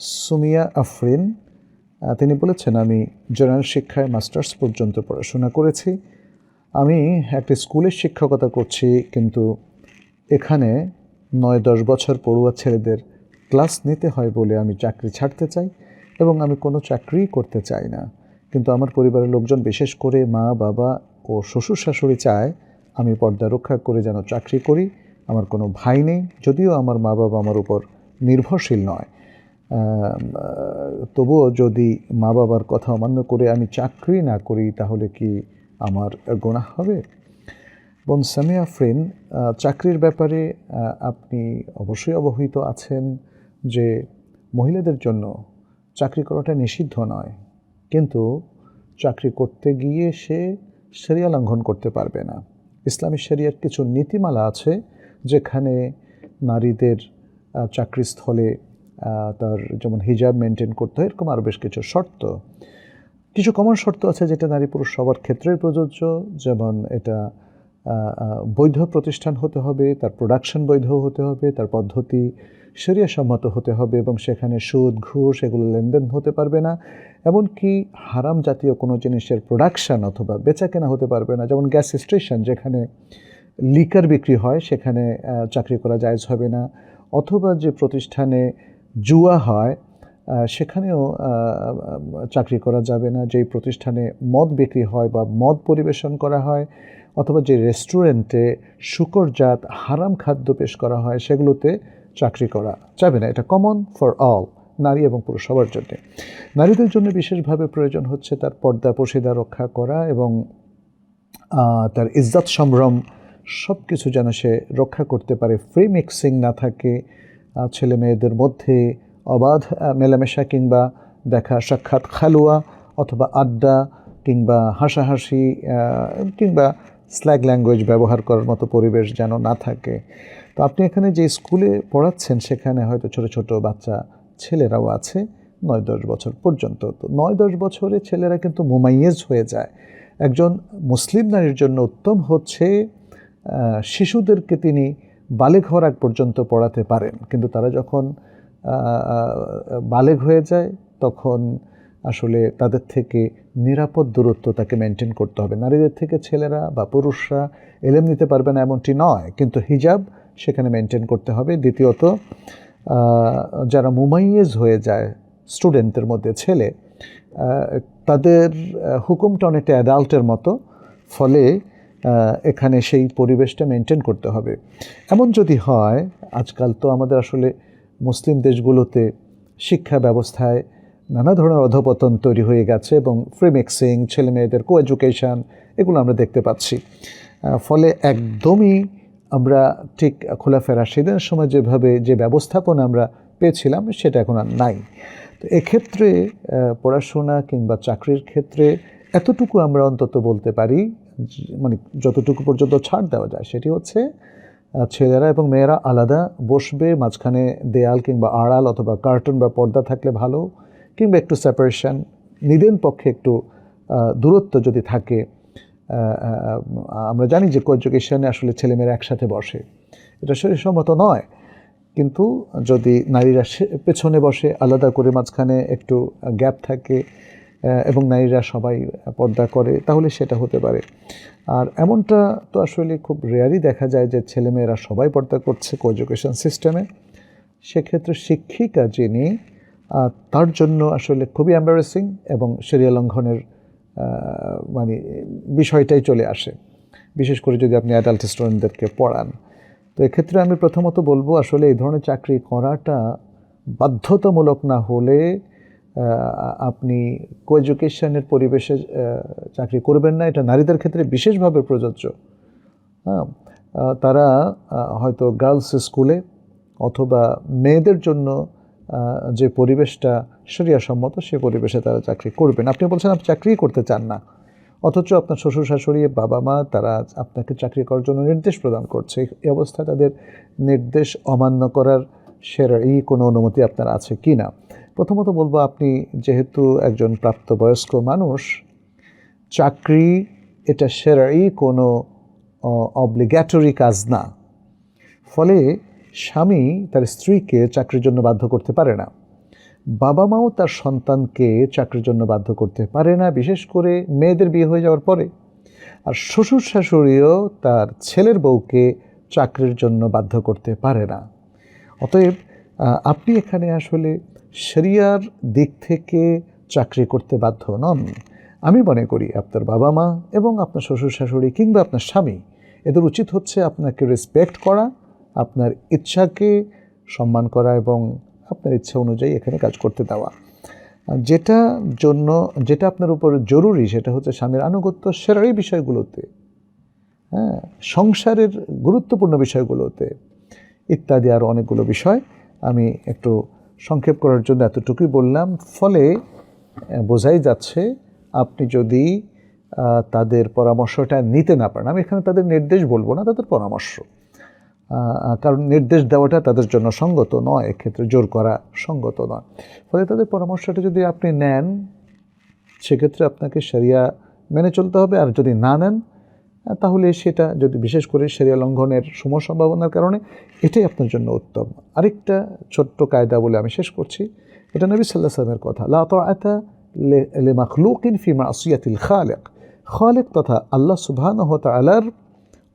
সুমিয়া আফরিন তিনি বলেছেন, আমি জেনারেল শিক্ষায় মাস্টার্স পর্যন্ত পড়াশোনা করেছি। আমি একটি স্কুলের শিক্ষকতা করছি, কিন্তু এখানে নয় দশ বছর পড়ুয়া ছেলেদের ক্লাস নিতে হয় বলে আমি চাকরি ছাড়তে চাই এবং আমি কোনো চাকরিই করতে চাই না। কিন্তু আমার পরিবারের লোকজন, বিশেষ করে মা, বাবা ও শ্বশুর শাশুড়ি চায়, আমি পর্দা রক্ষা করে যেন চাকরি করি। আমার কোনো ভাই নেই, যদিও আমার মা বাবা আমার উপর নির্ভরশীল নয়। তবুও যদি মা বাবার কথা অমান্য করে আমি চাকরি না করি, তাহলে কি আমার গোনা হবে? বোন সামিয়া ফ্রেন চাকরির ব্যাপারে আপনি অবশ্যই অবহিত আছেন যে মহিলাদের জন্য চাকরি করাটা নিষিদ্ধ নয়। কিন্তু চাকরি করতে গিয়ে সে সেরিয়া লঙ্ঘন করতে পারবে না। ইসলামী শরিয়ার কিছু নীতিমালা আছে যেখানে নারীদের চাকরিস্থলে তার যেমন হিজাব মেনটেন করতে হয়, এরকম আরও বেশ কিছু শর্ত। কিছু কমন শর্ত আছে যেটা নারী পুরুষ সবার ক্ষেত্রে প্রযোজ্য, যেমন এটা বৈধ প্রতিষ্ঠান হতে হবে, তার প্রোডাকশন বৈধ হতে হবে, তার পদ্ধতি সম্মত হতে হবে এবং সেখানে সুদ, ঘুষ এগুলো লেনদেন হতে পারবে না। এমনকি হারাম জাতীয় কোনো জিনিসের প্রোডাকশন অথবা বেচা কেনা হতে পারবে না। যেমন গ্যাস স্টেশন যেখানে লিকার বিক্রি হয়, সেখানে চাকরি করা জায়জ হবে না। অথবা যে প্রতিষ্ঠানে জুয়া হয় সেখানেও চাকরি করা যাবে না। যেই প্রতিষ্ঠানে মদ বিক্রি হয় বা মদ পরিবেশন করা হয় অথবা যে রেস্টুরেন্টে শুকরজাত হারাম খাদ্য পেশ করা হয়, সেগুলোতে চাকরি করা যাবে না। এটা কমন ফর অল নারী এবং পুরুষ সবার জন্য। নারীদের জন্য বিশেষভাবে প্রয়োজন হচ্ছে তার পর্দা পশিদা রক্ষা করা এবং তার ইজ্জত সম্ভ্রম সব কিছু যেন সে রক্ষা করতে পারে। ফ্রি মিক্সিং না থাকে ছেলে মেয়েদের মধ্যে অবাধ মেলামেশা কিংবা দেখা সাক্ষাৎ খালুয়া অথবা আড্ডা কিংবা হাসাহাসি কিংবা স্ল্যাগ ল্যাঙ্গুয়েজ ব্যবহার করার মতো পরিবেশ যেন না থাকে। তো আপনি এখানে যে স্কুলে পড়াচ্ছেন, সেখানে হয়তো ছোট ছোট বাচ্চা ছেলেরাও আছে নয় দশ বছর পর্যন্ত। তো নয় দশ বছরে ছেলেরা কিন্তু মোমাইয়েজ হয়ে যায়। একজন মুসলিম নারীর জন্য উত্তম হচ্ছে শিশুদেরকে তিনি বালেগ হওয়ার আগ পর্যন্ত পড়াতে পারেন। কিন্তু তারা যখন আহ, হয়ে যায় তখন আসলে তাদের থেকে নিরাপদ দূরত্ব তাকে মেনটেন করতে হবে। নারীদের থেকে ছেলেরা বা পুরুষরা এলেম নিতে পারবে না এমনটি নয় কিন্তু হিজাব সেখানে মেনটেন করতে হবে। দ্বিতীয়ত যারা মুমাইয়েজ হয়ে যায় স্টুডেন্টদের মধ্যে ছেলে তাদের হুকুমটা অনেকটা অ্যাডাল্টের মতো ফলে এখানে সেই পরিবেশটা মেনটেন করতে হবে। এমন যদি হয়, আজকাল তো আমাদের আসলে মুসলিম দেশগুলোতে শিক্ষা ব্যবস্থায় নানা ধরনের অধপতন তৈরি হয়ে গেছে এবং ফ্রি মিক্সিং ছেলে মেয়েদের কো এডুকেশান এগুলো আমরা দেখতে পাচ্ছি। ফলে একদমই আমরা ঠিক খোলাফেরা সেদিনের সময় যেভাবে যে ব্যবস্থাপনা আমরা পেয়েছিলাম, সেটা এখন আর নাই। তো এক্ষেত্রে পড়াশোনা কিংবা চাকরির ক্ষেত্রে এতটুকু আমরা অন্তত বলতে পারি মানে যতটুকু পর্যন্ত ছাড় দেওয়া যায়, সেটি হচ্ছে ছেলেরা এবং মেয়েরা আলাদা বসবে, মাঝখানে দেয়াল কিংবা আড়াল অথবা কার্টুন বা পর্দা থাকলে ভালো, কিংবা একটু সেপারেশন নিদেন পক্ষে একটু দূরত্ব যদি থাকে আমরা জানি যে কোএডুকেশনে আসলে ছেলেমেয়েরা একসাথে বসে। এটা শরীরসম্মত নয়। কিন্তু যদি নারীরা পেছনে বসে, আলাদা করে মাঝখানে একটু গ্যাপ থাকে এবং নারীরা সবাই পর্দা করে, তাহলে সেটা হতে পারে। আর এমনটা তো আসলে খুব রেয়ারই দেখা যায় যে ছেলেমেয়েরা সবাই পর্দা করছে এডুকেশন সিস্টেমে সেক্ষেত্রে শিক্ষিকা যিনি তার জন্য আসলে খুবই অ্যাম্বারেসিং এবং সেরিয়া লঙ্ঘনের মানে বিষয়টাই চলে আসে। বিশেষ করে যদি আপনি অ্যাডাল্ট স্টুডেন্টদেরকে পড়ান। তো এক্ষেত্রে আমি প্রথমত বলব, আসলে এই ধরনের চাকরি করাটা বাধ্যতামূলক না হলে আপনি কো এডুকেশনের পরিবেশে চাকরি করবেন না। এটা নারীদের ক্ষেত্রে বিশেষভাবে প্রযোজ্য। হ্যাঁ তারা হয়তো গার্লস স্কুলে অথবা মেয়েদের জন্য যে পরিবেশটা সম্মত সে পরিবেশে তারা চাকরি করবেন। আপনি বলছেন আপনি চাকরিই করতে চান না। অথচ আপনার শ্বশুর শাশুড়ি, বাবা মা, তারা আপনাকে চাকরি করার জন্য নির্দেশ প্রদান করছে। এই অবস্থায় তাদের নির্দেশ অমান্য করার সেরাই কোনো অনুমতি আপনার আছে কি না প্রথমত বলব, আপনি যেহেতু একজন প্রাপ্তবয়স্ক মানুষ, চাকরি এটা সেরাই কোনো অব্লিগেটরি কাজ না। ফলে স্বামী তার স্ত্রীকে চাকরির জন্য বাধ্য করতে পারে না। বাবা মাও তার সন্তানকে চাকরির জন্য বাধ্য করতে পারে না, বিশেষ করে মেয়েদের বিয়ে হয়ে যাওয়ার পরে। আর শ্বশুর শাশুড়িও তার ছেলের বউকে চাকরির জন্য বাধ্য করতে পারে না। অতএব আপনি এখানে আসলে শরিয়ার দিক থেকে চাকরি করতে বাধ্য নন। আমি মনে করি আপনার বাবা মা এবং আপনার শ্বশুর শাশুড়ি কিংবা আপনার স্বামী, এদের উচিত হচ্ছে আপনাকে রেসপেক্ট করা, আপনার ইচ্ছাকে সম্মান করা এবং আপনার ইচ্ছা অনুযায়ী এখানে কাজ করতে দেওয়া। যেটা জন্য, যেটা আপনার উপর জরুরি সেটা হচ্ছে স্বামীর আনুগত্য সেরাই বিষয়গুলোতে হ্যাঁ সংসারের গুরুত্বপূর্ণ বিষয়গুলোতে ইত্যাদি আরও অনেকগুলো বিষয় আমি একটু সংক্ষেপ করার জন্য এতটুকুই বললাম। ফলে বোঝাই যাচ্ছে আপনি যদি তাদের পরামর্শটা নিতে না পারেন, আমি এখানে তাদের নির্দেশ বলব না, তাদের পরামর্শ। কারণ নির্দেশ দেওয়াটা তাদের জন্য সঙ্গত নয়, এক্ষেত্রে জোর করা সঙ্গত নয়। ফলে তাদের পরামর্শটা যদি আপনি নেন, সেক্ষেত্রে আপনাকে সেরিয়া মেনে চলতে হবে, আর যদি না নেন তাহলে সেটা যদি বিশেষ করে সেরিয়া লঙ্ঘনের সম সম্ভাবনার কারণে, এটাই আপনার জন্য উত্তম। আরেকটা ছোট্ট কায়দা বলে আমি শেষ করছি। এটা নবী সাল্লাহ সাল্লামের কথা। লা তাআতা লে- মাখলুকিন ফি মাসিয়াতিল খালেক। খালেক তথা আল্লাহ সুবহানাহু ওয়া তাআলার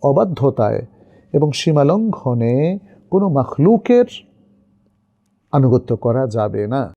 অবাধ্যতায় এবং সীমালঙ্ঘনে কোনো মাখলুকের আনুগত্য করা যাবে না।